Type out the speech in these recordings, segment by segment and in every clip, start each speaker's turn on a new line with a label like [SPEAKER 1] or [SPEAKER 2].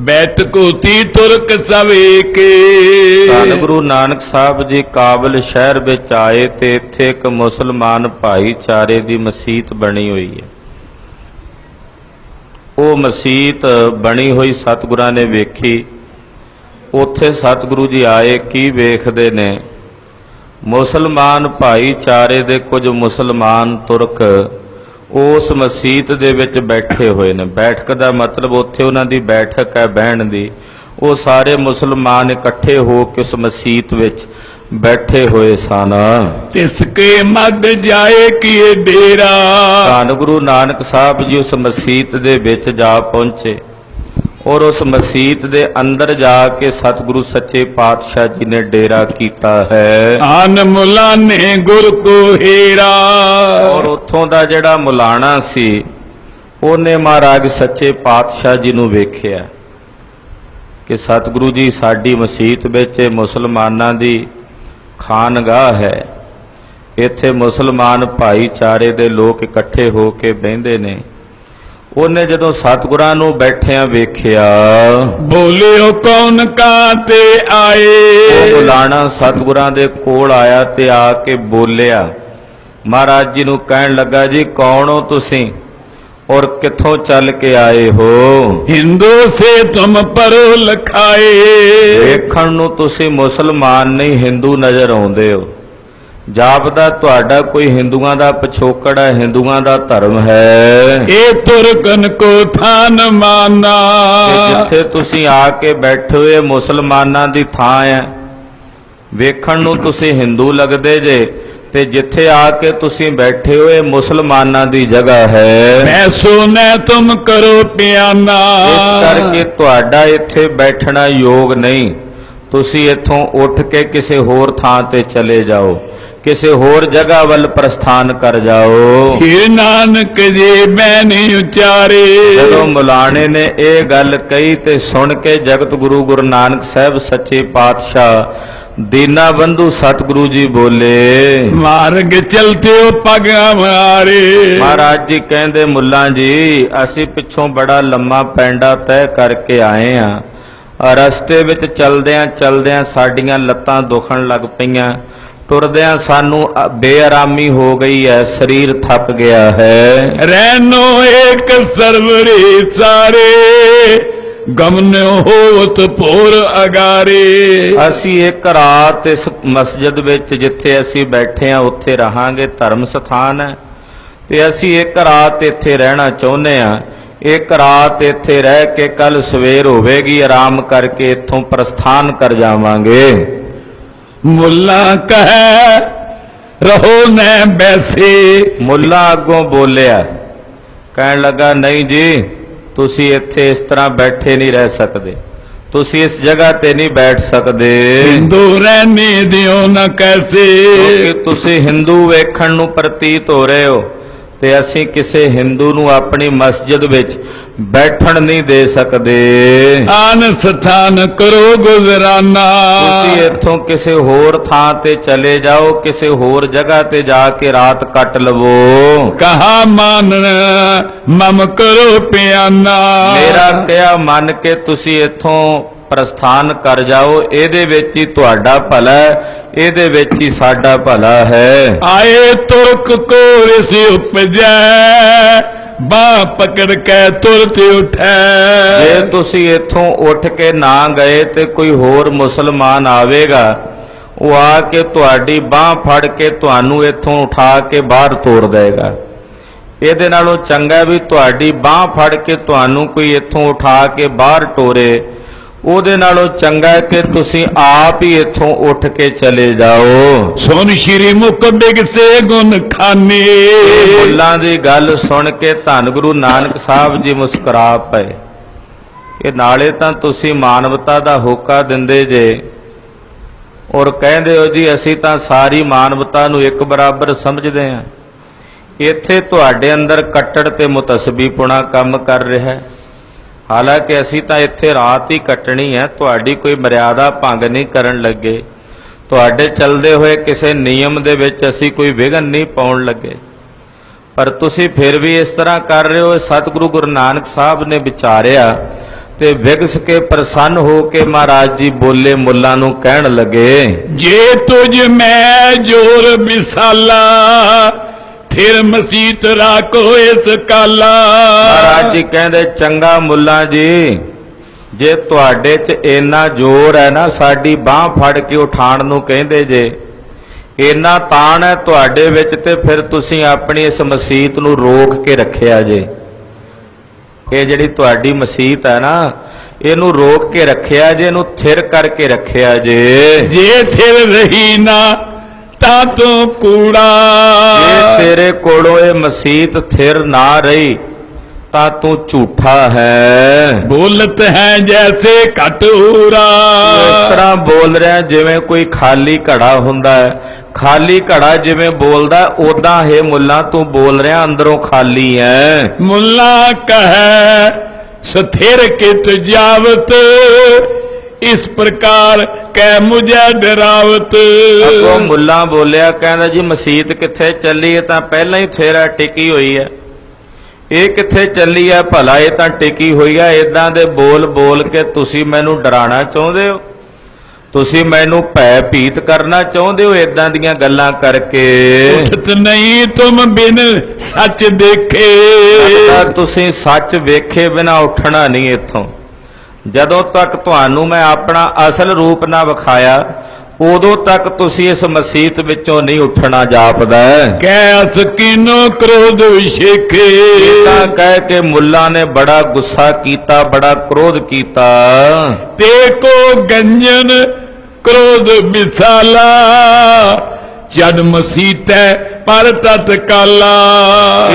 [SPEAKER 1] ਬੈਠ ਕੋਤੀ ਤੁਰਕ ਸਵੇ ਕੇ।
[SPEAKER 2] ਧੰਨ ਗੁਰੂ ਨਾਨਕ ਸਾਹਿਬ ਜੀ, ਕਾਬਲ ਸ਼ਹਿਰ ਵਿੱਚ ਆਏ ਤੇ ਇੱਥੇ ਇੱਕ ਮੁਸਲਮਾਨ ਭਾਈਚਾਰੇ ਦੀ ਮਸਜਿਦ ਬਣੀ ਹੋਈ ਹੈ। ਉਹ ਮਸਜਿਦ ਬਣੀ ਹੋਈ ਸਤਿਗੁਰਾਂ ਨੇ ਵੇਖੀ। ਉੱਥੇ ਸਤਿਗੁਰੂ ਜੀ ਆਏ, ਕੀ ਵੇਖਦੇ ਨੇ? ਮੁਸਲਮਾਨ ਭਾਈਚਾਰੇ ਦੇ ਕੁਝ ਮੁਸਲਮਾਨ ਤੁਰਕ ਉਸ ਮਸਜਿਦ ਦੇ ਵਿੱਚ ਬੈਠੇ ਹੋਏ ਨੇ। ਬੈਠਕ ਦਾ ਮਤਲਬ ਉੱਥੇ ਉਹਨਾਂ ਦੀ ਬੈਠਕ ਹੈ ਬਹਿਣ ਦੀ। ਉਹ ਸਾਰੇ ਮੁਸਲਮਾਨ ਇਕੱਠੇ ਹੋ ਕੇ ਉਸ ਮਸਜਿਦ ਵਿੱਚ ਬੈਠੇ ਹੋਏ ਸਨ।
[SPEAKER 1] ਤਿਸ ਕੇ ਮਦ ਜਾਏ ਕੀਏ ਡੇਰਾ।
[SPEAKER 2] ਧੰਨ ਗੁਰੂ ਨਾਨਕ ਸਾਹਿਬ ਜੀ ਉਸ ਮਸਜਿਦ ਦੇ ਵਿੱਚ ਜਾ ਪਹੁੰਚੇ। ਔਰ ਉਸ ਮਸਜਿਦ ਦੇ ਅੰਦਰ ਜਾ ਕੇ ਸਤਿਗੁਰੂ ਸੱਚੇ ਪਾਤਸ਼ਾਹ ਜੀ ਨੇ ਡੇਰਾ ਕੀਤਾ ਹੈ।
[SPEAKER 1] ਆਨ ਮੁਲਾ ਨੇ ਗੁਰ ਕੋ ਹੀਰਾ।
[SPEAKER 2] ਔਰ ਉੱਥੋਂ ਦਾ ਜਿਹੜਾ ਮੁਲਾਣਾ ਸੀ ਉਹਨੇ ਮਹਾਰਾਜ ਸੱਚੇ ਪਾਤਸ਼ਾਹ ਜੀ ਨੂੰ ਵੇਖਿਆ ਕਿ ਸਤਿਗੁਰੂ ਜੀ ਸਾਡੀ ਮਸਜਿਦ ਵਿੱਚ ਮੁਸਲਮਾਨਾਂ ਦੀ ਖਾਨਗਾਹ ਹੈ। ਇੱਥੇ ਮੁਸਲਮਾਨ ਭਾਈਚਾਰੇ ਦੇ ਲੋਕ ਇਕੱਠੇ ਹੋ ਕੇ ਬਹਿੰਦੇ ਨੇ। ਉਹਨੇ ਜਦੋਂ ਸਤਿਗੁਰਾਂ ਨੂੰ ਬੈਠਿਆਂ ਵੇਖਿਆ
[SPEAKER 1] ਬੋਲਿਓ ਕੌਣ ਕਾ ਤੇ
[SPEAKER 2] ਉਹ
[SPEAKER 1] ਆਏ
[SPEAKER 2] ਮੁਲਾਣਾ ਸਤਿਗੁਰਾਂ ਦੇ ਕੋਲ ਆਇਆ ਤੇ ਆ ਕੇ ਬੋਲਿਆ ਮਹਾਰਾਜ ਜੀ ਨੂੰ ਕਹਿਣ ਲੱਗਾ ਜੀ ਕੌਣ ਹੋ ਤੁਸੀਂ? ਔਰ ਕਿੱਥੋਂ ਚੱਲ ਕੇ ਆਏ ਹੋ?
[SPEAKER 1] ਹਿੰਦੂ ਸੇ ਤੁਮ ਪਰੋ ਲਖਾਏ।
[SPEAKER 2] ਵੇਖਣ ਨੂੰ ਤੁਸੀਂ ਮੁਸਲਮਾਨ ਨਹੀਂ ਹਿੰਦੂ ਨਜ਼ਰ ਆਉਂਦੇ ਹੋ। ਜਾਪਦਾ ਤੁਹਾਡਾ ਕੋਈ ਹਿੰਦੂਆਂ ਦਾ ਪਿਛੋਕੜ ਹੈ ਹਿੰਦੂਆਂ ਦਾ ਧਰਮ ਹੈ।
[SPEAKER 1] ਇਹ ਤੁਰਕਨ ਕੋ ਥਾਨ ਮਾਨਾ।
[SPEAKER 2] ਜਿੱਥੇ ਤੁਸੀਂ ਆ ਕੇ ਬੈਠੇ ਹੋਏ ਮੁਸਲਮਾਨਾਂ ਦੀ ਥਾਂ ਹੈ ਵੇਖਣ ਨੂੰ ਤੁਸੀਂ ਹਿੰਦੂ ਲੱਗਦੇ ਜੇ ਤੇ ਜਿੱਥੇ ਆ ਕੇ ਤੁਸੀਂ ਬੈਠੇ ਹੋਏ ਮੁਸਲਮਾਨਾਂ ਦੀ ਜਗ੍ਹਾ ਹੈ।
[SPEAKER 1] ਮੈਂ ਸੁਨੈ ਤੁਮ ਕਰੋ ਪਿਆਨਾ।
[SPEAKER 2] ਇਸ ਕਰਕੇ ਤੁਹਾਡਾ ਇੱਥੇ ਬੈਠਣਾ ਯੋਗ ਨਹੀਂ। ਤੁਸੀਂ ਇੱਥੋਂ ਉੱਠ ਕੇ ਕਿਸੇ ਹੋਰ ਥਾਂ ਤੇ ਚਲੇ ਜਾਓ। ਕਿਸੇ ਹੋਰ ਜਗ੍ਹਾ ਵੱਲ ਪ੍ਰਸਥਾਨ ਕਰ ਜਾਓ।
[SPEAKER 1] ਇਹ ਨਾਨਕ ਜੀ ਬੈਨੀ ਉਚਾਰੇ।
[SPEAKER 2] ਜਦੋਂ ਮੁਲਾਣੇ ਨੇ ਇਹ ਗੱਲ ਕਹੀ ਤੇ ਸੁਣ ਕੇ ਜਗਤ ਗੁਰੂ ਗੁਰੂ ਨਾਨਕ ਸਾਹਿਬ ਸੱਚੇ ਪਾਤਸ਼ਾਹ ਦੀਨਾ ਬੰਧੂ ਸਤਿਗੁਰੂ ਜੀ ਬੋਲੇ।
[SPEAKER 1] ਮਾਰਗ ਚਲਤੇ ਹੋ ਪਗਾ ਮਾਰੇ।
[SPEAKER 2] ਮਹਾਰਾਜ ਜੀ ਕਹਿੰਦੇ ਮੁੱਲਾਂ ਜੀ ਅਸੀਂ ਪਿੱਛੋਂ ਬੜਾ ਲੰਮਾ ਪੈਂਡਾ ਤੈਅ ਕਰਕੇ ਆਏ ਆ। ਰਸਤੇ ਵਿੱਚ ਚਲਦਿਆਂ ਚਲਦਿਆਂ ਸਾਡੀਆਂ ਲੱਤਾਂ ਦੁਖਣ ਲੱਗ ਪਈਆਂ। ਟੁਰਦਿਆਂ ਸਾਨੂੰ ਬੇਆਰਾਮੀ ਹੋ ਗਈ ਹੈ ਸਰੀਰ ਥੱਕ ਗਿਆ ਹੈ।
[SPEAKER 1] ਰਹਿਨੋ ਏਕ ਸਰਵਰੀ ਸਾਰੇ ਗਮਨਿਓ ਹੋਵਤ ਭੋਰ ਅਗਾਰੇ।
[SPEAKER 2] ਅਸੀਂ ਇੱਕ ਰਾਤ ਇਸ ਮਸਜਿਦ ਵਿੱਚ ਜਿੱਥੇ ਅਸੀਂ ਬੈਠੇ ਆ ਉੱਥੇ ਰਹਾਂਗੇ ਧਰਮ ਸਥਾਨ ਹੈ। ਤੇ ਅਸੀਂ ਇੱਕ ਰਾਤ ਇੱਥੇ ਰਹਿਣਾ ਚਾਹੁੰਦੇ ਆ ਇੱਕ ਰਾਤ ਇੱਥੇ ਰਹਿ ਕੇ ਕੱਲ ਸਵੇਰ ਹੋਵੇਗੀ ਆਰਾਮ ਕਰਕੇ ਇੱਥੋਂ ਪ੍ਰਸਥਾਨ ਕਰ ਜਾਵਾਂਗੇ।
[SPEAKER 1] ਮੁੱਲਾ ਕਹੈ ਰਹੋ ਨੈ ਬੈਸੇ।
[SPEAKER 2] ਮੁੱਲਾ ਅੱਗੋਂ ਬੋਲਿਆ ਕਹਿਣ ਲੱਗਾ ਨਹੀਂ ਜੀ ਤੁਸੀਂ ਇੱਥੇ ਇਸ ਤਰ੍ਹਾਂ ਬੈਠੇ ਨਹੀਂ ਰਹਿ ਸਕਦੇ। ਤੁਸੀਂ ਇਸ ਜਗ੍ਹਾ ਤੇ ਨਹੀਂ ਬੈਠ ਸਕਦੇ।
[SPEAKER 1] ਹਿੰਦੂ ਰਹਿਨੇ ਦਿਓ ਨ ਕੈਸੇ।
[SPEAKER 2] ਤੁਸੀਂ ਹਿੰਦੂ ਵੇਖਣ ਨੂੰ ਪ੍ਰਤੀਤ ਹੋ ਰਹੇ ਹੋ। ਤੇ ਅਸੀਂ ਕਿਸੇ ਹਿੰਦੂ ਨੂੰ ਆਪਣੀ ਮਸਜਿਦ ਵਿੱਚ ਬੈਠਣ ਨਹੀਂ ਦੇ ਸਕਦੇ।
[SPEAKER 1] ਆਨ ਸਥਾਨ ਕਰੋ ਗੁਜ਼ਰਾਨਾ
[SPEAKER 2] ਤੁਸੀਂ ਇੱਥੋਂ ਕਿਸੇ ਹੋਰ ਥਾਂ ਤੇ ਚਲੇ ਜਾਓ ਕਿਸੇ ਹੋਰ ਜਗ੍ਹਾ ਤੇ ਜਾ ਕੇ ਰਾਤ ਕੱਟ ਲਵੋ।
[SPEAKER 1] ਕਹਾ ਮਾਨਣ ਮਮ ਕਰੋ ਪਿਆਨਾ।
[SPEAKER 2] ਮੇਰਾ ਕਿਹਾ ਮੰਨ ਕੇ ਤੁਸੀਂ ਇੱਥੋਂ ਪ੍ਰਸਥਾਨ ਕਰ ਜਾਓ ਇਹਦੇ ਵਿੱਚ ਹੀ ਤੁਹਾਡਾ ਭਲਾ ਇਹਦੇ ਵਿੱਚ ਹੀ ਸਾਡਾ ਭਲਾ ਹੈ।
[SPEAKER 1] ਆਏ ਤੁਰਕ ਕੋ ਰਿਸ ਉਪਜੈ ਬਾ ਪਕੜ ਕੇ ਤੁਰਤ
[SPEAKER 2] ਜੇ
[SPEAKER 1] ਉਠੈ
[SPEAKER 2] ਤੁਸੀਂ ਇੱਥੋਂ ਉੱਠ ਕੇ ਨਾ ਗਏ ਤੇ ਕੋਈ ਹੋਰ ਮੁਸਲਮਾਨ ਆਵੇਗਾ ਉਹ ਆ ਕੇ ਤੁਹਾਡੀ ਬਾਹ ਫੜ ਕੇ ਤੁਹਾਨੂੰ ਇੱਥੋਂ ਉਠਾ ਕੇ ਬਾਹਰ ਤੋੜ ਦੇਗਾ। ਇਹਦੇ ਨਾਲੋਂ ਚੰਗਾ ਵੀ ਤੁਹਾਡੀ ਬਾਹ ਫੜ ਕੇ ਤੁਹਾਨੂੰ ਕੋਈ ਇੱਥੋਂ ਉਠਾ ਕੇ ਬਾਹਰ ਟੋਰੇ ਉਹਦੇ ਨਾਲੋਂ ਚੰਗਾ ਹੈ ਕਿ ਤੁਸੀਂ ਆਪ ਹੀ ਇੱਥੋਂ ਉੱਠ ਕੇ ਚਲੇ ਜਾਓ।
[SPEAKER 1] ਸੁਨ ਸ਼੍ਰੀ ਮੁਖ ਬਿਗਸੇ ਗੁਣ ਖਾਨੇ।
[SPEAKER 2] ਇਹ ਮੁੱਲਾਂ ਦੀ ਗੱਲ ਸੁਣ ਕੇ ਧੰਨ ਗੁਰੂ ਨਾਨਕ ਸਾਹਿਬ ਜੀ ਮੁਸਕਰਾ ਪਏ। ਕਿ ਨਾਲੇ ਤਾਂ ਤੁਸੀਂ ਮਾਨਵਤਾ ਦਾ ਹੋਕਾ ਦਿੰਦੇ ਜੇ। ਔਰ ਕਹਿੰਦੇ ਹੋ ਜੀ ਅਸੀਂ ਤਾਂ ਸਾਰੀ ਮਾਨਵਤਾ ਨੂੰ ਇੱਕ ਬਰਾਬਰ ਸਮਝਦੇ ਹਾਂ। ਇੱਥੇ ਤੁਹਾਡੇ ਅੰਦਰ ਕੱਟੜ ਤੇ ਮੁਤਸਬੀਪੁਣਾ ਕੰਮ ਕਰ ਰਿਹਾ ਹੈ। ਹਾਲਾਂਕਿ ਅਸੀਂ ਤਾਂ ਇੱਥੇ ਰਾਤ ਹੀ ਕੱਟਣੀ ਹੈ, ਤੁਹਾਡੀ ਕੋਈ ਮਰਿਆਦਾ ਭੰਗ ਨਹੀਂ ਕਰਨ ਲੱਗੇ। ਤੁਹਾਡੇ ਚੱਲਦੇ ਹੋਏ ਕਿਸੇ ਨਿਯਮ ਦੇ ਵਿੱਚ ਅਸੀਂ ਕੋਈ ਵਿਘਨ ਨਹੀਂ ਪਾਉਣ ਲੱਗੇ। ਪਰ ਤੁਸੀਂ ਫਿਰ ਵੀ ਇਸ ਤਰ੍ਹਾਂ ਕਰ ਰਹੇ ਹੋ ਸਤਿਗੁਰੂ ਗੁਰੂ ਨਾਨਕ ਸਾਹਿਬ ਨੇ ਵਿਚਾਰਿਆ ਤੇ ਵਿਗਸ ਕੇ ਪ੍ਰਸੰਨ ਹੋ ਕੇ ਮਹਾਰਾਜ ਜੀ ਬੋਲੇ ਮੁੱਲਾਂ ਨੂੰ ਕਹਿਣ ਲੱਗੇ,
[SPEAKER 1] ਜੇ ਤੁਝ ਮੈਂ ਜੋਰ ਵਿਸਾਲਾ ਫਿਰ ਮਸੀਤ ਰਾਖੋ ਇਸ ਕਾਲਾ।
[SPEAKER 2] ਮਹਾਰਾਜ ਜੀ ਕਹਿੰਦੇ ਚੰਗਾ ਮੁੱਲਾ ਜੀ ਜੇ ਤੁਹਾਡੇ 'ਚ ਇੰਨਾ ਜ਼ੋਰ ਹੈ ਨਾ ਸਾਡੀ ਬਾਹ ਫੜ ਕੇ ਉਠਾਣ ਨੂੰ ਕਹਿੰਦੇ ਜੇ ਇੰਨਾ ਤਾਣ ਹੈ ਤੁਹਾਡੇ ਵਿੱਚ ਤੇ ਫਿਰ ਤੁਸੀਂ ਆਪਣੀ ਇਸ ਮਸਜਿਦ ਨੂੰ ਰੋਕ ਕੇ ਰੱਖਿਆ ਜੇ। ਇਹ ਜਿਹੜੀ ਤੁਹਾਡੀ ਮਸਜਿਦ ਹੈ ਨਾ ਇਹਨੂੰ ਰੋਕ ਕੇ ਰੱਖਿਆ ਜੇ ਇਹਨੂੰ ਥਿਰ ਕਰਕੇ ਰੱਖਿਆ ਜੇ।
[SPEAKER 1] ਜੇ ਥਿਰ ਰਹੀ ਨਾ ਤਾਂ ਤੂੰ ਕੂੜਾ।
[SPEAKER 2] ਜੇ ਤੇਰੇ ਕੋਲੋਂ ਇਹ ਮਸਜਿਦ ਥਿਰ ਨਾ ਰਹੀ ਤਾਂ ਤੂੰ ਝੂਠਾ ਹੈ।
[SPEAKER 1] ਬੋਲਤ ਹੈ ਜੈਸੇ ਘਟੂਰਾ
[SPEAKER 2] ਤੂੰ ਇਸ ਤਰ੍ਹਾਂ ਬੋਲ ਰਿਹਾ ਜਿਵੇਂ ਕੋਈ ਖਾਲੀ ਘੜਾ ਹੁੰਦਾ ਹੈ। ਖਾਲੀ ਘੜਾ ਜਿਵੇਂ ਬੋਲਦਾ ਉਦਾਂ ਹੈ ਮੁੱਲਾ ਤੂੰ ਬੋਲ ਰਿਹਾ ਅੰਦਰੋਂ ਖਾਲੀ ਹੈ।
[SPEAKER 1] ਮੁੱਲਾ ਕਹੈ ਸਥਿਰ ਕਿਤ ਜਾਵਤ ਇਸ ਪ੍ਰਕਾਰ ਕਹਿ ਮੁਝੇ ਡਰਾਵਤ।
[SPEAKER 2] ਅੱਗੋਂ ਮੁੱਲਾ ਬੋਲਿਆ ਕਹਿੰਦਾ ਜੀ ਮਸਜਿਦ ਕਿੱਥੇ ਚੱਲੀ ਹੈ? ਤਾਂ ਪਹਿਲਾਂ ਹੀ ਥੇਰਾ ਟਿਕੀ ਹੋਈ ਹੈ। ਇਹ ਕਿੱਥੇ ਚੱਲੀ ਹੈ? ਭਲਾ ਇਹ ਤਾਂ ਟਿਕੀ ਹੋਈ ਹੈ। ਇਦਾਂ ਦੇ ਬੋਲ ਬੋਲ ਕੇ ਤੁਸੀਂ ਮੈਨੂੰ ਡਰਾਉਣਾ ਚਾਹੁੰਦੇ ਹੋ? ਤੁਸੀਂ ਮੈਨੂੰ ਭੈ ਭੀਤ ਕਰਨਾ ਚਾਹੁੰਦੇ ਹੋ? ਇਦਾਂ ਦੀਆਂ ਗੱਲਾਂ ਕਰਕੇ।
[SPEAKER 1] ਉਠਤ ਨਹੀਂ ਤੁਮ ਬਿਨ ਸੱਚ ਦੇਖੇ।
[SPEAKER 2] ਤੁਸੀਂ ਸੱਚ ਵੇਖੇ ਬਿਨਾ ਉੱਠਣਾ ਨਹੀਂ ਇੱਥੋਂ। ਜਦੋਂ ਤੱਕ ਤੁਹਾਨੂੰ ਮੈਂ ਆਪਣਾ ਅਸਲ ਰੂਪ ਨਾ ਵਿਖਾਇਆ ਉਦੋਂ ਤੱਕ ਤੁਸੀਂ ਇਸ ਮਸਜਿਦ ਵਿੱਚੋਂ ਨਹੀਂ ਉੱਠਣਾ ਜਾਪਦਾ।
[SPEAKER 1] ਕਹਿ ਸਕੀਨੋ ਕ੍ਰੋਧ ਵਿਸ਼ੇਖੇ
[SPEAKER 2] ਤਾਂ ਕਹਿ ਕੇ ਮੁੱਲਾ ਨੇ ਬੜਾ ਗੁੱਸਾ ਕੀਤਾ ਬੜਾ ਕ੍ਰੋਧ ਕੀਤਾ।
[SPEAKER 1] ਤੇ ਕੋ ਗੰਜਨ ਕ੍ਰੋਧ ਵਿਸਾਲਾ ਜਦ ਮਸੀਤੈ ਪਰ ਤਤ ਕਾਲਾ।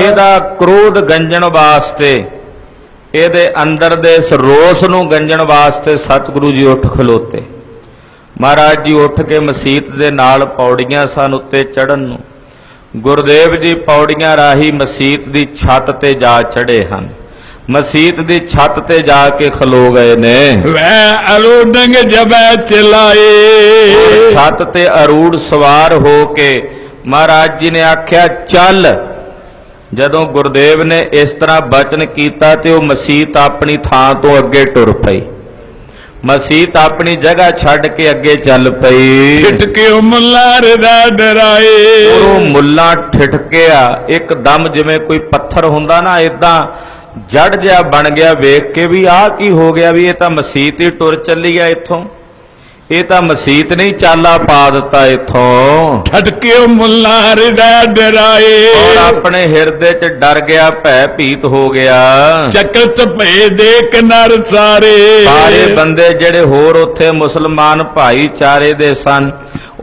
[SPEAKER 2] ਇਹਦਾ ਕ੍ਰੋਧ ਗੰਜਣ ਵਾਸਤੇ ਇਹਦੇ ਅੰਦਰ ਦੇ ਇਸ ਰੋਸ ਨੂੰ ਗੰਜਣ ਵਾਸਤੇ ਸਤਿਗੁਰੂ ਜੀ ਉੱਠ ਖਲੋਤੇ। ਮਹਾਰਾਜ ਜੀ ਉੱਠ ਕੇ ਮਸਜਿਦ ਦੇ ਨਾਲ ਪੌੜੀਆਂ ਸਨ ਉੱਤੇ ਚੜਨ ਨੂੰ। ਗੁਰਦੇਵ ਜੀ ਪੌੜੀਆਂ ਰਾਹੀ ਮਸਜਿਦ ਦੀ ਛੱਤ ਤੇ ਜਾ ਚੜੇ ਹਨ। ਮਸਜਿਦ ਦੀ ਛੱਤ ਤੇ ਜਾ ਕੇ ਖਲੋ ਗਏ ਨੇ।
[SPEAKER 1] ਵੈ ਅਰੋਡੰਗ ਜਬੈ ਚਲਾਏ।
[SPEAKER 2] ਛੱਤ ਤੇ ਅਰੂੜ ਸਵਾਰ ਹੋ ਕੇ ਮਹਾਰਾਜ ਜੀ ਨੇ ਆਖਿਆ ਚੱਲ। ਜਦੋਂ ਗੁਰਦੇਵ ਨੇ ਇਸ ਤਰ੍ਹਾਂ ਬਚਨ ਕੀਤਾ ਤੇ ਉਹ ਮਸਜਿਦ ਆਪਣੀ ਥਾਂ ਤੋਂ ਅੱਗੇ ਟੁਰ ਪਈ। ਮਸਜਿਦ ਆਪਣੀ ਜਗ੍ਹਾ ਛੱਡ ਕੇ ਅੱਗੇ ਚੱਲ ਪਈ।
[SPEAKER 1] ਛਿਟਕੇ ਮੁੱਲਾਰ ਦਾ ਡਰਾਏ।
[SPEAKER 2] ਉਹ ਮੁੱਲਾ ਠਿਠਕਿਆ। ਇੱਕਦਮ ਜਿਵੇਂ ਕੋਈ ਪੱਥਰ ਹੁੰਦਾ ਨਾ ਇਦਾਂ ਜੜ ਜਿਹਾ ਬਣ ਗਿਆ। ਵੇਖ ਕੇ ਵੀ ਆਹ ਕੀ ਹੋ ਗਿਆ ਵੀ ਇਹ ਤਾਂ ਮਸਜਿਦ ਹੀ ਟੁਰ ਚੱਲੀ ਆ ਇੱਥੋਂ। ਇਹ ਤਾਂ ਮਸਜਿਦ ਨਹੀਂ ਚਾਲਾ ਪਾ ਦਿੱਤਾ ਇੱਥੋਂ।
[SPEAKER 1] ਠਟਕੇ ਮੁੱਲਾਰ ਦਾ
[SPEAKER 2] ਔਰ
[SPEAKER 1] ਡਰਾਏ
[SPEAKER 2] ਆਪਣੇ ਹਿਰਦੇ 'ਚ ਡਰ ਗਿਆ ਭੈ ਭੀਤ ਹੋ ਗਿਆ।
[SPEAKER 1] ਚਕਤ ਭੇ ਦੇਖ ਨਰ ਸਾਰੇ।
[SPEAKER 2] ਸਾਰੇ ਬੰਦੇ ਜਿਹੜੇ ਹੋਰ ਉੱਥੇ ਮੁਸਲਮਾਨ ਭਾਈਚਾਰੇ ਦੇ ਸਨ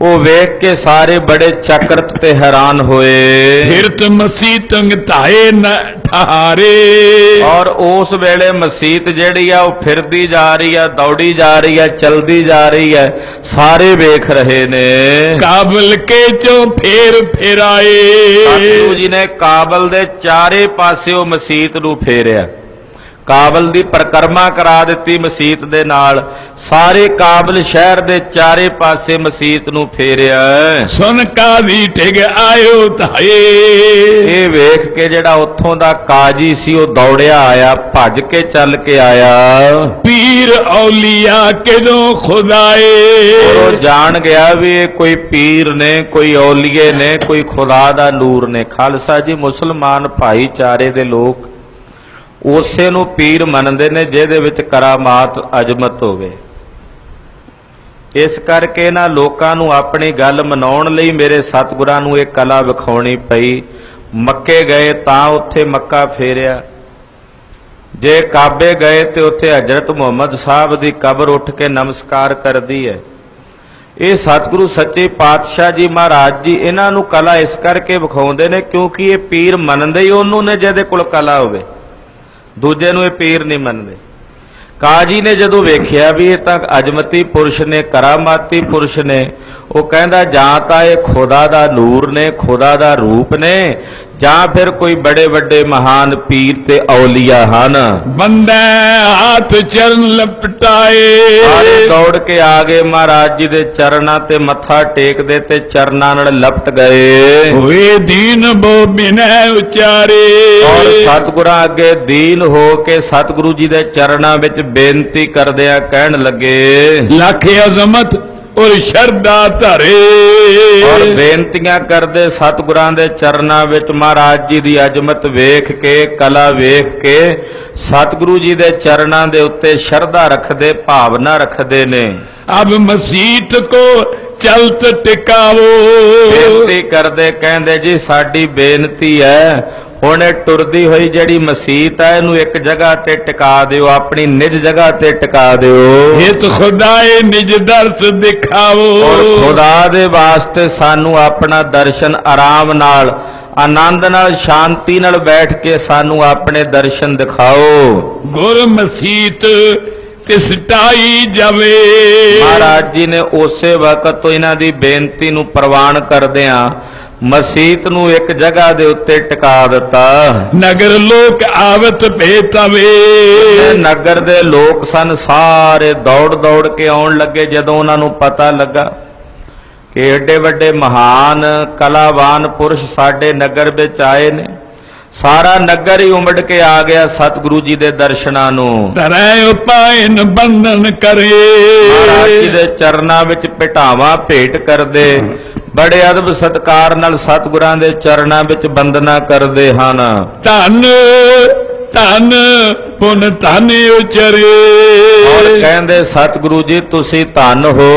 [SPEAKER 2] ਉਹ ਵੇਖ ਕੇ ਸਾਰੇ ਬੜੇ ਚਕਰਤ ਤੇ ਹੈਰਾਨ ਹੋਏ।
[SPEAKER 1] ਫਿਰਤ ਮਸੀ ਤੰਗ ਧਾਏ ਨ ਠਾਰੇ।
[SPEAKER 2] ਔਰ ਉਸ ਵੇਲੇ ਮਸਜਿਦ ਜਿਹੜੀ ਆ ਉਹ ਫਿਰਦੀ ਜਾ ਰਹੀ ਆ ਦੌੜੀ ਜਾ ਰਹੀ ਆ ਚਲਦੀ ਜਾ ਰਹੀ ਹੈ ਸਾਰੇ ਵੇਖ ਰਹੇ ਨੇ।
[SPEAKER 1] ਕਾਬਲ ਕੇ ਚੋਂ ਫੇਰ ਫੇਰਾਏ
[SPEAKER 2] ਸਤਿਗੁਰੂ ਜੀ ਨੇ ਕਾਬਲ ਦੇ ਚਾਰੇ ਪਾਸਿਓਂ ਮਸਜਿਦ ਨੂੰ ਫੇਰਿਆ। ਕਾਬਲ ਦੀ ਪਰਕਰਮਾ ਕਰਾ ਦਿੱਤੀ ਮਸਜਿਦ ਦੇ ਨਾਲ। ਸਾਰੇ ਕਾਬਲ ਸ਼ਹਿਰ ਦੇ ਚਾਰੇ ਪਾਸੇ ਮਸਜਿਦ ਨੂੰ ਫੇਰਿਆ।
[SPEAKER 1] ਸੁਨ ਕਾਦੀ ਟਿਗ ਆਇਓ ਧਾਏ।
[SPEAKER 2] ਇਹ ਵੇਖ ਕੇ ਜਿਹੜਾ ਉੱਥੋਂ ਦਾ ਕਾਜੀ ਸੀ ਉਹ ਦੌੜਿਆ ਆਇਆ ਭੱਜ ਕੇ ਚੱਲ ਕੇ ਆਇਆ।
[SPEAKER 1] ਪੀਰ ਔਲੀਆ ਕਿਦੋਂ ਖੁਦਾਏ?
[SPEAKER 2] ਉਹ ਜਾਣ ਗਿਆ ਵੀ ਇਹ ਕੋਈ ਪੀਰ ਨੇ ਕੋਈ ਔਲੀਏ ਨੇ ਕੋਈ ਖੁਦਾ ਦਾ ਨੂਰ ਨੇ। ਖਾਲਸਾ ਜੀ ਮੁਸਲਮਾਨ ਭਾਈਚਾਰੇ ਦੇ ਲੋਕ ਉਸੇ ਨੂੰ ਪੀਰ ਮੰਨਦੇ ਨੇ ਜਿਹਦੇ ਵਿੱਚ ਕਰਾਮਾਤ ਅਜਮਤ ਹੋਵੇ। ਇਸ ਕਰਕੇ ਇਹਨਾਂ ਲੋਕਾਂ ਨੂੰ ਆਪਣੀ ਗੱਲ ਮਨਾਉਣ ਲਈ ਮੇਰੇ ਸਤਿਗੁਰਾਂ ਨੂੰ ਇਹ ਕਲਾ ਵਿਖਾਉਣੀ ਪਈ। ਮੱਕੇ ਗਏ ਤਾਂ ਉੱਥੇ ਮੱਕਾ ਫੇਰਿਆ। ਜੇ ਕਾਬੇ ਗਏ ਤੇ ਉੱਥੇ ਹਜ਼ਰਤ ਮੁਹੰਮਦ ਸਾਹਿਬ ਦੀ ਕਬਰ ਉੱਠ ਕੇ ਨਮਸਕਾਰ ਕਰਦੀ ਹੈ। ਇਹ ਸਤਿਗੁਰੂ ਸੱਚੇ ਪਾਤਸ਼ਾਹ ਜੀ ਮਹਾਰਾਜ ਜੀ ਇਹਨਾਂ ਨੂੰ ਕਲਾ ਇਸ ਕਰਕੇ ਵਿਖਾਉਂਦੇ ਨੇ ਕਿਉਂਕਿ ਇਹ ਪੀਰ ਮੰਨਦੇ ਹੀ ਉਹਨੂੰ ਨੇ ਜਿਹਦੇ ਕੋਲ ਕਲਾ ਹੋਵੇ। ਦੂਜੇ ਨੂੰ ਇਹ ਪੀਰ ਨਹੀਂ ਮੰਨਦੇ। ਕਾਜੀ ਨੇ ਜਦੋਂ ਵੇਖਿਆ ਵੀ ਇਹ ਤਾਂ ਅਜਮਤੀ ਪੁਰਸ਼ ਨੇ, ਕਰਾਮਾਤੀ ਪੁਰਸ਼ ਨੇ ਉਹ ਕਹਿੰਦਾ ਜਾਂ ਤਾਂ ਇਹ ਖੁਦਾ ਦਾ ਨੂਰ ਨੇ ਖੁਦਾ ਦਾ ਰੂਪ ਨੇ ਜਾਂ ਫਿਰ ਕੋਈ ਬੜੇ ਵੱਡੇ ਮਹਾਨ ਪੀਰ ਤੇ ਔਲੀਆ ਹਨ।
[SPEAKER 1] ਬੰਦੇ ਹੱਥ ਚਰਨ ਲਪਟਾਏ।
[SPEAKER 2] ਸਾਰੇ ਦੌੜ ਕੇ ਆ ਗਏ ਮਹਾਰਾਜ ਜੀ ਦੇ ਚਰਨਾਂ ਤੇ ਮੱਥਾ ਟੇਕਦੇ ਤੇ ਚਰਨਾਂ ਨਾਲ ਲਪਟ ਗਏ।
[SPEAKER 1] ਹੋਏ ਦੀਨ ਬੋ ਬਿਨੈ ਉਚਾਰੇ।
[SPEAKER 2] ਔਰ ਸਤਿਗੁਰਾਂ ਅੱਗੇ ਦੀਨ ਹੋ ਕੇ ਸਤਿਗੁਰੂ ਜੀ ਦੇ ਚਰਨਾਂ ਵਿੱਚ ਬੇਨਤੀ ਕਰਦਿਆਂ ਕਹਿਣ ਲੱਗੇ
[SPEAKER 1] ਲੱਖ ਅਜ਼ਮਤ ਔਰ ਸ਼ਰਦਾ ਧਰੇ।
[SPEAKER 2] ਔਰ ਬੇਨਤੀਆਂ ਕਰਦੇ ਸਤਿਗੁਰਾਂ ਦੇ ਚਰਨਾਂ ਵਿੱਚ ਮਹਾਰਾਜ ਜੀ ਦੀ ਅਜਮਤ ਵੇਖ ਕੇ ਕਲਾ ਵੇਖ ਕੇ ਸਤਿਗੁਰੂ ਜੀ ਦੇ ਚਰਨਾਂ ਦੇ ਉੱਤੇ ਸ਼ਰਧਾ ਰੱਖਦੇ ਭਾਵਨਾ ਰੱਖਦੇ ਨੇ।
[SPEAKER 1] ਅਬ ਮਸੀਤ ਕੋ ਚਲਤ ਟਿਕਾਵੋ।
[SPEAKER 2] ਬੇਨਤੀ ਕਰਦੇ ਕਹਿੰਦੇ ਜੀ ਸਾਡੀ ਬੇਨਤੀ ਹੈ ਹੁਣ ਇਹ ਟੁਰਦੀ ਹੋਈ ਜਿਹੜੀ ਮਸੀਤ ਹੈ ਇਹਨੂੰ ਇੱਕ ਜਗ੍ਹਾ ਤੇ ਟਿਕਾ ਦਿਓ ਆਪਣੀ ਨਿਜ ਜਗ੍ਹਾ ਤੇ ਟਿਕਾ ਦਿਓ।
[SPEAKER 1] ਹਿਤ ਖੁਦਾਏ ਨਿਜ ਦਰਸ
[SPEAKER 2] ਔਰ ਖੁਦਾ ਦੇ ਵਾਸਤੇ ਸਾਨੂੰ ਆਪਣਾ ਦਰਸ਼ਨ ਆਰਾਮ ਨਾਲ ਆਨੰਦ ਨਾਲ ਸ਼ਾਂਤੀ ਨਾਲ ਬੈਠ ਕੇ ਸਾਨੂੰ ਆਪਣੇ ਦਰਸ਼ਨ ਦਿਖਾਓ।
[SPEAKER 1] ਗੁਰ ਮਸੀਤ ਤਿਸ ਟਾਈ ਜਾਵੇ।
[SPEAKER 2] ਮਹਾਰਾਜ ਜੀ ਨੇ ਉਸੇ ਵਕਤ ਤੋਂ ਇਹਨਾਂ ਦੀ ਬੇਨਤੀ ਨੂੰ ਪ੍ਰਵਾਨ ਕਰਦਿਆਂ ਮਸੀਤ ਨੂੰ ਇੱਕ ਜਗ੍ਹਾ ਦੇ ਉੱਤੇ ਟਿਕਾ ਦਿੱਤਾ।
[SPEAKER 1] ਨਗਰ ਲੋਕ ਆਵਤ ਭੇਤਵੇ
[SPEAKER 2] ਨਗਰ ਦੇ ਲੋਕ ਸਨ ਸਾਰੇ ਦੌੜ ਦੌੜ ਕੇ ਆਉਣ ਲੱਗੇ ਜਦੋਂ ਉਹਨਾਂ ਨੂੰ ਪਤਾ ਲੱਗਾ ਕਿ ਏਡੇ ਵੱਡੇ ਮਹਾਨ ਕਲਾਵਾਨ ਪੁਰਸ਼ ਸਾਡੇ ਨਗਰ ਵਿੱਚ ਆਏ ਨੇ। ਸਾਰਾ ਨਗਰ ਹੀ ਉਮੜ ਕੇ ਆ ਗਿਆ ਸਤਿਗੁਰੂ ਜੀ ਦੇ ਦਰਸ਼ਨਾਂ ਨੂੰ।
[SPEAKER 1] ਤਰੈ ਉਪਾਇਨ ਬੰਧਨ ਕਰੇ।
[SPEAKER 2] ਮਹਾਰਾਜ ਜੀ ਦੇ ਚਰਨਾਂ ਵਿੱਚ ਭੇਟਾਵਾਂ ਭੇਟ ਕਰਦੇ। ਬੜੇ ਅਦਬ ਸਤਕਾਰ ਨਾਲ ਸਤਿਗੁਰਾਂ ਦੇ ਚਰਨਾਂ ਵਿੱਚ ਬੰਦਨਾ ਕਰਦੇ ਹਨ।
[SPEAKER 1] ਧਨ ਧਨ ਪੁਨ ਧਨ ਉਚਰੇ।
[SPEAKER 2] ਔਰ ਕਹਿੰਦੇ ਸਤਿਗੁਰੂ ਜੀ ਤੁਸੀਂ ਧਨ ਹੋ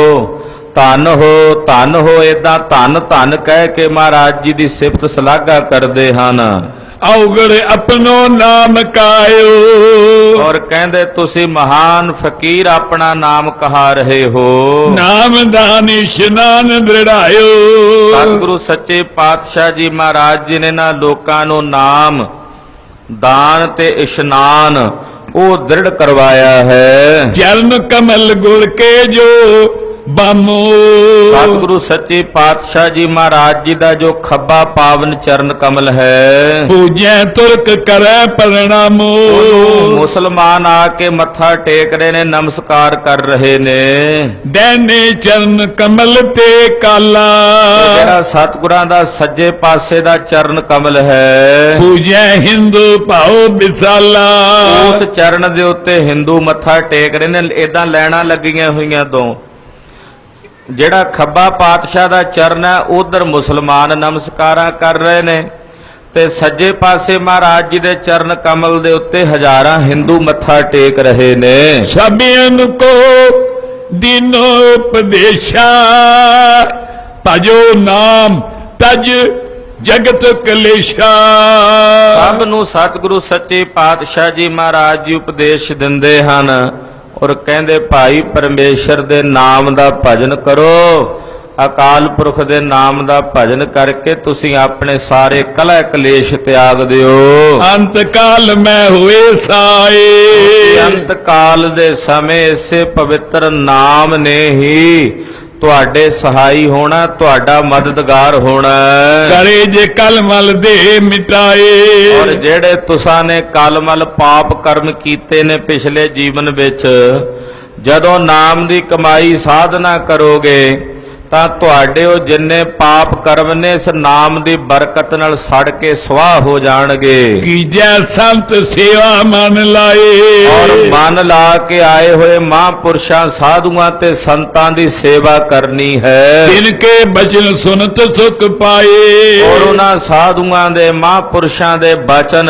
[SPEAKER 2] ਧਨ ਹੋ ਧਨ ਹੋ। ਇਦਾਂ ਧਨ ਧਨ ਕਹਿ ਕੇ ਮਹਾਰਾਜ ਜੀ ਦੀ ਸਿਫਤ ਸਲਾਘਾ ਕਰਦੇ ਹਨ।
[SPEAKER 1] ਔਗੜ ਆਪਣੋ ਨਾਮ ਕਾਇਓ।
[SPEAKER 2] ਔਰ ਕਹਿੰਦੇ ਤੁਸੀਂ ਮਹਾਨ ਫਕੀਰ ਆਪਣਾ ਨਾਮ ਕਹਾ ਰਹੇ ਹੋ।
[SPEAKER 1] ਨਾਮ ਦਾਨ ਇਸ਼ਨਾਨ ਦ੍ਰਿੜਾਇਓ।
[SPEAKER 2] ਸਤਿਗੁਰੂ ਸੱਚੇ ਪਾਤਸ਼ਾਹ ਜੀ ਮਹਾਰਾਜ ਜੀ ਨੇ ਨਾ ਲੋਕਾਂ ਨੂੰ ਨਾਮ ਦਾਨ ਤੇ ਇਸ਼ਨਾਨ ਉਹ ਦ੍ਰਿੜ ਕਰਵਾਇਆ ਹੈ।
[SPEAKER 1] ਚਰਨ ਕਮਲ ਗੁਰ ਕੇ ਜੋ ਬਾਮੋ
[SPEAKER 2] ਸਤਿਗੁਰੂ ਸੱਚੇ ਪਾਤਸ਼ਾਹ ਜੀ ਮਹਾਰਾਜ ਜੀ ਦਾ ਜੋ ਖੱਬਾ ਪਾਵਨ ਚਰਨ ਕਮਲ ਹੈ।
[SPEAKER 1] ਪੂਜੈ ਤੁਰਕ ਕਰੈ ਪ੍ਰਣਾਮੋ।
[SPEAKER 2] ਮੁਸਲਮਾਨ ਆ ਕੇ ਮੱਥਾ ਟੇਕ ਰਹੇ ਨੇ ਨਮਸਕਾਰ ਕਰ ਰਹੇ ਨੇ।
[SPEAKER 1] ਦੈਨੇ ਚਰਨ ਕਮਲ ਤੇ ਕਾਲਾ।
[SPEAKER 2] ਜਿਹੜਾ ਸਤਿਗੁਰਾਂ ਦਾ ਸੱਜੇ ਪਾਸੇ ਦਾ ਚਰਨ ਕਮਲ ਹੈ।
[SPEAKER 1] ਪੂਜੈ ਹਿੰਦੂ ਭਾਉ ਬਿਸਾਲਾ
[SPEAKER 2] ਉਸ ਚਰਨ ਦੇ ਉੱਤੇ ਹਿੰਦੂ ਮੱਥਾ ਟੇਕ ਰਹੇ ਨੇ ਇਦਾਂ ਲੈਣਾ ਲੱਗੀਆਂ ਹੋਈਆਂ ਦੋ। ਜਿਹੜਾ ਖੱਬਾ ਪਾਤਸ਼ਾਹ ਦਾ ਚਰਨ ਹੈ ਉਧਰ ਮੁਸਲਮਾਨ ਨਮਸਕਾਰਾਂ ਕਰ ਰਹੇ ਨੇ ਤੇ ਸੱਜੇ ਪਾਸੇ ਮਹਾਰਾਜ ਜੀ ਦੇ ਚਰਨ ਕਮਲ ਦੇ ਉੱਤੇ ਹਜ਼ਾਰਾਂ ਹਿੰਦੂ ਮੱਥਾ ਟੇਕ ਰਹੇ ਨੇ।
[SPEAKER 1] ਸਭਿਆਂ ਕੋ ਦਿਨੋ ਉਪਦੇਸ਼ਾ ਭਜੋ ਨਾਮ ਤਜ ਜਗਤ ਕਲੇਸ਼ਾ।
[SPEAKER 2] ਸਭ ਨੂੰ ਸਤਿਗੁਰੂ ਸੱਚੇ ਪਾਤਸ਼ਾਹ ਜੀ ਮਹਾਰਾਜ ਜੀ ਉਪਦੇਸ਼ ਦਿੰਦੇ ਹਨ। ਔਰ ਕਹਿੰਦੇ ਭਾਈ ਪਰਮੇਸ਼ਰ ਦੇ ਨਾਮ ਦਾ ਭਜਨ ਕਰੋ। ਅਕਾਲ ਪੁਰਖ ਦੇ ਨਾਮ ਦਾ ਭਜਨ ਕਰਕੇ ਤੁਸੀਂ ਆਪਣੇ ਸਾਰੇ ਕਲਹ ਕਲੇਸ਼ ਤਿਆਗ ਦਿਓ।
[SPEAKER 1] ਅੰਤ ਕਾਲ ਮੈਂ ਹੋਏ ਸਾਏ।
[SPEAKER 2] ਅੰਤ ਕਾਲ ਦੇ ਸਮੇਂ ਇਸੇ ਪਵਿੱਤਰ ਨਾਮ ਨੇ ਹੀ ਤੁਹਾਡੇ ਸਹਾਈ ਹੋਣਾ ਤੁਹਾਡਾ ਮਦਦਗਾਰ ਹੋਣਾ।
[SPEAKER 1] ਕਰੇ ਜੇ ਕਲਮਲ ਦੇ ਮਿਟਾਏ।
[SPEAKER 2] ਔਰ ਜਿਹੜੇ ਤੁਸਾਂ ਨੇ ਕਲਮਲ ਪਾਪ ਕਰਮ ਕੀਤੇ ਨੇ ਪਿਛਲੇ ਜੀਵਨ ਵਿੱਚ ਜਦੋਂ ਨਾਮ ਦੀ ਕਮਾਈ ਸਾਧਨਾ ਕਰੋਗੇ ਤਾਂ ਤੁਹਾਡੇ ਉਹ ਜਿੰਨੇ ਪਾਪ ਕਰਮ ਨੇ ਇਸ ਨਾਮ ਦੀ ਬਰਕਤ ਨਾਲ ਸੜ ਕੇ ਸਵਾਹ ਹੋ ਜਾਣਗੇ।
[SPEAKER 1] ਕੀਜੈ ਸੰਤ ਸੇਵਾ ਮਨ ਲਾਏ।
[SPEAKER 2] ਔਰ ਮਨ ਲਾ ਕੇ ਆਏ ਹੋਏ ਮਹਾਂਪੁਰਸ਼ਾਂ ਸਾਧੂਆਂ ਤੇ ਸੰਤਾਂ ਦੀ ਸੇਵਾ ਕਰਨੀ ਹੈ।
[SPEAKER 1] ਜਿਨਕੇ ਬਚਨ ਸੁਨਤ ਸੁਖ ਪਾਏ।
[SPEAKER 2] ਔਰ ਉਹਨਾਂ ਸਾਧੂਆਂ ਦੇ ਮਹਾਂਪੁਰਸ਼ਾਂ ਦੇ ਬਚਨ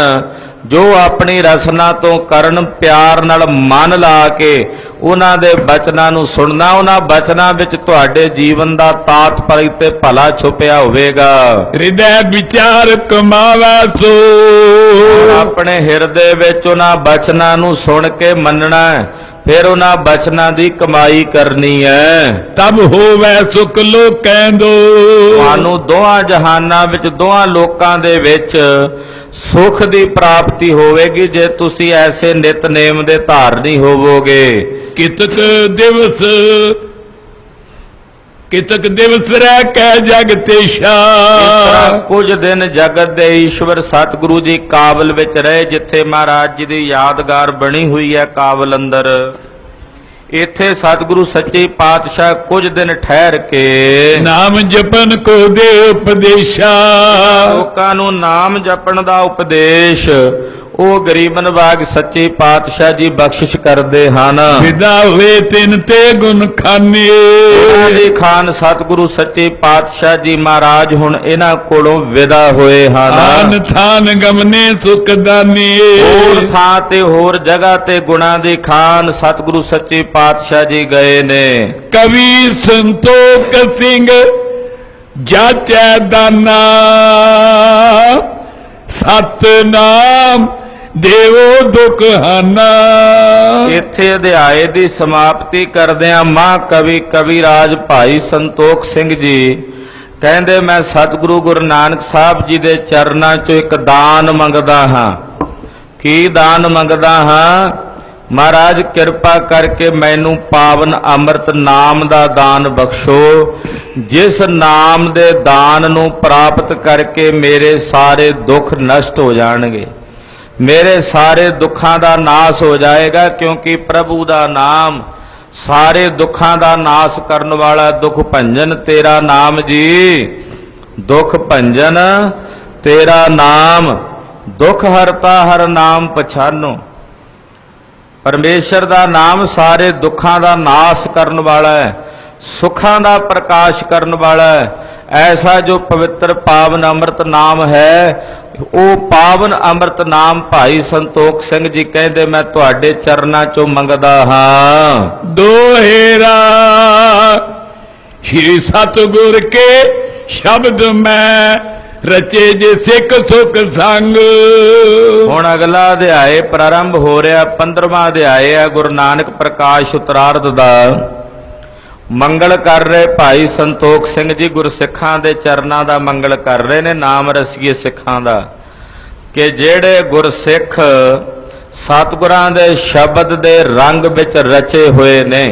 [SPEAKER 2] ਜੋ ਆਪਣੀ ਰਸਨਾ ਤੋਂ ਕਰਨ ਪਿਆਰ ਨਾਲ ਮਨ ਲਾ ਕੇ ਉਹਨਾਂ ਦੇ ਬਚਨਾਂ ਨੂੰ ਸੁਣਨਾ ਉਹਨਾਂ ਬਚਨਾਂ ਵਿੱਚ ਤੁਹਾਡੇ ਜੀਵਨ ਦਾ ਤਾਤਪਰ ਤੇ ਭਲਾ ਛੁਪਿਆ ਹੋਵੇਗਾ।
[SPEAKER 1] ਹਿਰਦੈ ਵਿਚਾਰ ਕਮਾਵੈ ਸੋ।
[SPEAKER 2] ਆਪਣੇ ਹਿਰਦੇ ਵਿੱਚ ਉਹਨਾਂ ਬਚਨਾਂ ਨੂੰ ਸੁਣ ਕੇ ਮੰਨਣਾ ਫਿਰ ਉਹਨਾਂ ਬਚਨਾਂ ਦੀ ਕਮਾਈ ਕਰਨੀ ਹੈ।
[SPEAKER 1] ਤਬ ਹੋਵੈ ਸੁਖ ਲੋਕੈ ਦੋ।
[SPEAKER 2] ਤੁਹਾਨੂੰ ਦੋਹਾਂ ਜਹਾਨਾਂ ਵਿੱਚ ਦੋਹਾਂ ਲੋਕਾਂ ਦੇ ਵਿੱਚ ਸੁਖ ਦੀ ਪ੍ਰਾਪਤੀ ਹੋਵੇਗੀ ਜੇ ਤੁਸੀਂ ਐਸੇ ਨਿਤਨੇਮ ਦੇ ਧਾਰਨੀ ਹੋਵੋਗੇ।
[SPEAKER 1] ਕਿਤਕ ਦਿਵਸ ਕਿਤਕ ਦਿਵਸ ਰਹਿ ਕੈ ਜਗ
[SPEAKER 2] ਤਰ੍ਹਾਂ
[SPEAKER 1] ਤੇਸ਼ਾ
[SPEAKER 2] ਕੁਝ ਦਿਨ ਜਗਤ ਦੇ ਈਸ਼ਵਰ ਸਤਿਗੁਰੂ ਜੀ ਕਾਬਲ ਵਿੱਚ ਰਹੇ ਜਿੱਥੇ ਮਹਾਰਾਜ ਜੀ ਦੀ ਯਾਦਗਾਰ ਬਣੀ ਹੋਈ ਹੈ ਕਾਬਲ ਅੰਦਰ। ਇੱਥੇ ਸਤਿਗੁਰੂ ਸੱਚੇ ਪਾਤਸ਼ਾਹ ਕੁਝ ਦਿਨ ਠਹਿਰ ਕੇ
[SPEAKER 1] ਨਾਮ ਜਪਨ ਕੋ ਦੇ ਉਪਦੇਸ਼ਾ।
[SPEAKER 2] ਲੋਕਾਂ ਨੂੰ ਨਾਮ ਜਪਣ ਦਾ ਉਪਦੇਸ਼ ਉਹ ਗਰੀਬ ਨਵਾਜ ਸੱਚੇ ਪਾਤਸ਼ਾਹ ਜੀ ਬਖਸ਼ਿਸ਼ ਕਰਦੇ ਹਨ।
[SPEAKER 1] ਵਿਦਾ ਹੋਏ ਤਿਨ ਤੇ ਗੁਣ ਖਾਨੇ।
[SPEAKER 2] ਦੇ ਖਾਨ ਸਤਿਗੁਰੂ ਸੱਚੇ ਪਾਤਸ਼ਾਹ ਜੀ ਮਹਾਰਾਜ ਹੁਣ ਇਹਨਾਂ ਕੋਲੋਂ ਵਿਦਾ ਹੋਏ
[SPEAKER 1] ਆਨ
[SPEAKER 2] ਹਨ
[SPEAKER 1] ਥਾਨ ਗਮਨੇ ਸੁਖ ਦਾਨੀ
[SPEAKER 2] ਹੋਰ ਥਾਂ ਤੇ ਹੋਰ ਜਗ੍ਹਾ ਤੇ ਗੁਣਾ ਦੇ ਖਾਨ ਸਤਿਗੁਰੂ ਸੱਚੇ ਪਾਤਸ਼ਾਹ ਜੀ ਗਏ ਨੇ।
[SPEAKER 1] ਕਵੀ ਸੰਤੋਖ ਸਿੰਘ ਜਾਚੈ ਦਾਨਾ। ਸਤਨਾਮ ਦੇਵੋ ਦੁਖ ਹਾਨਾ।
[SPEAKER 2] ਇੱਥੇ ਅਧਿਆਏ ਦੀ ਸਮਾਪਤੀ ਕਰਦਿਆਂ ਮਾਂ ਕਵੀ ਕਵੀ ਰਾਜ ਭਾਈ ਸੰਤੋਖ ਸਿੰਘ ਜੀ ਕਹਿੰਦੇ, ਮੈਂ ਸਤਿਗੁਰੂ ਗੁਰੂ ਨਾਨਕ ਸਾਹਿਬ ਜੀ ਦੇ ਚਰਨਾਂ 'ਚੋਂ ਇੱਕ ਦਾਨ ਮੰਗਦਾ ਹਾਂ। ਕੀ ਦਾਨ ਮੰਗਦਾ ਹਾਂ? ਮਹਾਰਾਜ, ਕਿਰਪਾ ਕਰਕੇ ਮੈਨੂੰ ਪਾਵਨ ਅੰਮ੍ਰਿਤ ਨਾਮ ਦਾ ਦਾਨ ਬਖਸ਼ੋ। ਜਿਸ ਨਾਮ ਦੇ ਦਾਨ ਨੂੰ ਪ੍ਰਾਪਤ ਕਰਕੇ ਮੇਰੇ ਸਾਰੇ ਦੁੱਖ ਨਸ਼ਟ ਹੋ ਜਾਣਗੇ। ਮੇਰੇ ਸਾਰੇ ਦੁੱਖਾਂ ਦਾ ਨਾਸ ਹੋ ਜਾਏਗਾ ਕਿਉਂਕਿ ਪ੍ਰਭੂ ਦਾ ਨਾਮ ਸਾਰੇ ਦੁੱਖਾਂ ਦਾ ਨਾਸ ਕਰਨ ਵਾਲਾ ਦੁੱਖ ਭੰਜਨ ਤੇਰਾ ਨਾਮ ਜੀ। ਦੁੱਖ ਭੰਜਨ ਤੇਰਾ ਨਾਮ। ਦੁੱਖ ਹਰਤਾ ਹਰ ਨਾਮ ਪਛਾਨੋ। ਪਰਮੇਸ਼ਰ ਦਾ ਨਾਮ ਸਾਰੇ ਦੁੱਖਾਂ ਦਾ ਨਾਸ ਕਰਨ ਵਾਲਾ ਹੈ। ਸੁੱਖਾਂ ਦਾ ਪ੍ਰਕਾਸ਼ ਕਰਨ ਵਾਲਾ ਹੈ। ਐਸਾ ਜੋ ਪਵਿੱਤਰ ਪਾਵਨ ਅੰਮ੍ਰਿਤ ਨਾਮ ਹੈ ਉਹ ਪਾਵਨ ਅੰਮ੍ਰਿਤ ਨਾਮ ਭਾਈ ਸੰਤੋਖ ਸਿੰਘ ਜੀ ਕਹਿੰਦੇ ਮੈਂ ਤੁਹਾਡੇ ਚਰਨਾਂ 'ਚੋਂ ਮੰਗਦਾ ਹਾਂ।
[SPEAKER 1] ਦੋਹੇਰਾ ਸ਼੍ਰੀ ਸਤਿਗੁਰ ਕੇ ਸ਼ਬਦ ਮੈਂ ਰਚੇ ਜੇ ਸਿੱਖ ਸੁਖ ਸੰਗ।
[SPEAKER 2] ਹੁਣ ਅਗਲਾ ਅਧਿਆਏ ਪ੍ਰਾਰੰਭ ਹੋ ਰਿਹਾ 15ਵਾਂ ਅਧਿਆਏ ਹੈ ਗੁਰੂ ਨਾਨਕ ਪ੍ਰਕਾਸ਼ ਉਤਰਾਰਧ ਦਾ। ਮੰਗਲ ਕਰ ਰਹੇ ਭਾਈ ਸੰਤੋਖ ਸਿੰਘ ਜੀ ਗੁਰਸਿੱਖਾਂ ਦੇ ਚਰਨਾਂ ਦਾ ਮੰਗਲ ਕਰ ਰਹੇ ਨੇ, ਨਾਮ ਰਸੀਏ ਸਿੱਖਾਂ ਦਾ। ਕਿ ਜਿਹੜੇ ਗੁਰਸਿੱਖ ਸਤਿਗੁਰਾਂ ਦੇ ਸ਼ਬਦ ਦੇ ਰੰਗ ਵਿੱਚ ਰਚੇ ਹੋਏ ਨੇ,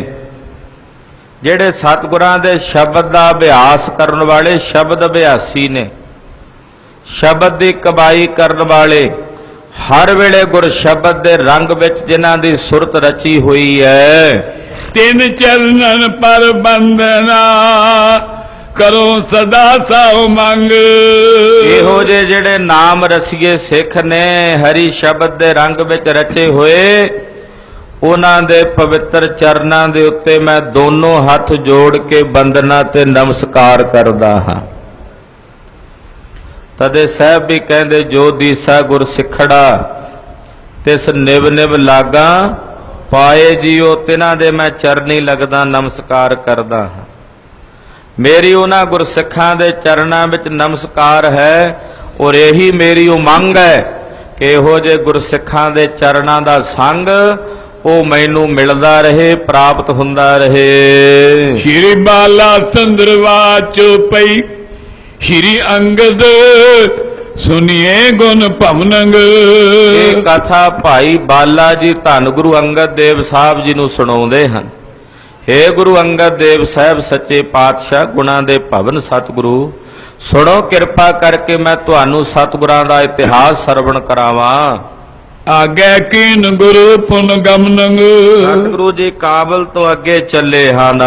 [SPEAKER 2] ਜਿਹੜੇ ਸਤਿਗੁਰਾਂ ਦੇ ਸ਼ਬਦ ਦਾ ਅਭਿਆਸ ਕਰਨ ਵਾਲੇ ਸ਼ਬਦ ਅਭਿਆਸੀ ਨੇ, ਸ਼ਬਦ ਦੀ ਕਮਾਈ ਕਰਨ ਵਾਲੇ, ਹਰ ਵੇਲੇ ਗੁਰ ਸ਼ਬਦ ਦੇ ਰੰਗ ਵਿੱਚ ਜਿਨ੍ਹਾਂ ਦੀ ਸੁਰਤ ਰਚੀ ਹੋਈ ਹੈ।
[SPEAKER 1] ਤਿੰਨ ਚਰਨਨ ਪਰ ਬੰਦਨਾ ਕਰੋ ਸਦਾ ਸਾਉ ਮੰਗ।
[SPEAKER 2] ਇਹੋ ਜਿਹੇ ਜਿਹੜੇ ਨਾਮ ਰਸੀਏ ਸਿੱਖ ਨੇ, ਹਰੀ ਸ਼ਬਦ ਦੇ ਰੰਗ ਵਿੱਚ ਰਚੇ ਹੋਏ, ਉਹਨਾਂ ਦੇ ਪਵਿੱਤਰ ਚਰਨਾਂ ਦੇ ਉੱਤੇ ਮੈਂ ਦੋਨੋਂ ਹੱਥ ਜੋੜ ਕੇ ਬੰਦਨਾ ਤੇ ਨਮਸਕਾਰ ਕਰਦਾ ਹਾਂ। ਤਦੇ ਸਾਹਿਬ ਵੀ ਕਹਿੰਦੇ, ਜੋ ਦੀਸਾ ਗੁਰ ਸਿੱਖੜਾ, ਤਿਸ ਨਿਵ ਨਿਵ ਲਾਗਾ ਪਾਏ ਜੀਓ, ਤਿਨਾਂ ਦੇ ਮੈਂ ਚਰਨੀ ਲੱਗਦਾ, ਨਮਸਕਾਰ ਕਰਦਾ ਹਾਂ। ਮੇਰੀ ਉਹਨਾਂ ਗੁਰਸਿੱਖਾਂ ਦੇ ਚਰਨਾਂ ਵਿੱਚ ਨਮਸਕਾਰ ਹੈ, ਔਰ ਇਹੀ ਮੇਰੀ ਉਮੰਗ ਹੈ ਕਿ ਇਹੋ ਜੇ ਗੁਰਸਿੱਖਾਂ ਦੇ ਚਰਨਾਂ ਦਾ ਸੰਗ, ਉਹ ਮੈਨੂੰ ਮਿਲਦਾ ਰਹੇ, ਪ੍ਰਾਪਤ ਹੁੰਦਾ ਰਹੇ।
[SPEAKER 1] ਸ਼੍ਰੀ ਬਾਲਾ ਚੰਦਰਵਾਚ ਪਈ, ਸ਼੍ਰੀ ਅੰਗਦ ਸੁਨੀਏ ਗੁਣ ਭਵਨੰਗ।
[SPEAKER 2] ਇਹ ਕਥਾ ਭਾਈ ਬਾਲਾ ਜੀ ਧੰਨ ਗੁਰੂ ਅੰਗਦ ਦੇਵ ਸਾਹਿਬ ਜੀ ਨੂੰ ਸੁਣਾਉਂਦੇ ਹਨ। हे ਗੁਰੂ ਅੰਗਦ ਦੇਵ ਸਾਹਿਬ ਸੱਚੇ ਪਾਤਸ਼ਾਹ ਗੁਣਾਂ ਦੇ ਭਵਨ ਸਤਿਗੁਰੂ ਸੁਣੋ ਕਿਰਪਾ ਕਰਕੇ ਮੈਂ ਤੁਹਾਨੂੰ ਸਤਿਗੁਰਾਂ ਦਾ ਇਤਿਹਾਸ ਸਰਵਣ ਕਰਾਵਾਂ।
[SPEAKER 1] ਆਗੇ ਕੀਨ ਗੁਰੂ ਪੁਨ ਗਮਨੰਗ।
[SPEAKER 2] ਸਤਿਗੁਰੂ ਜੀ ਕਾਬਲ ਤੋਂ ਅੱਗੇ ਚੱਲੇ ਹਨ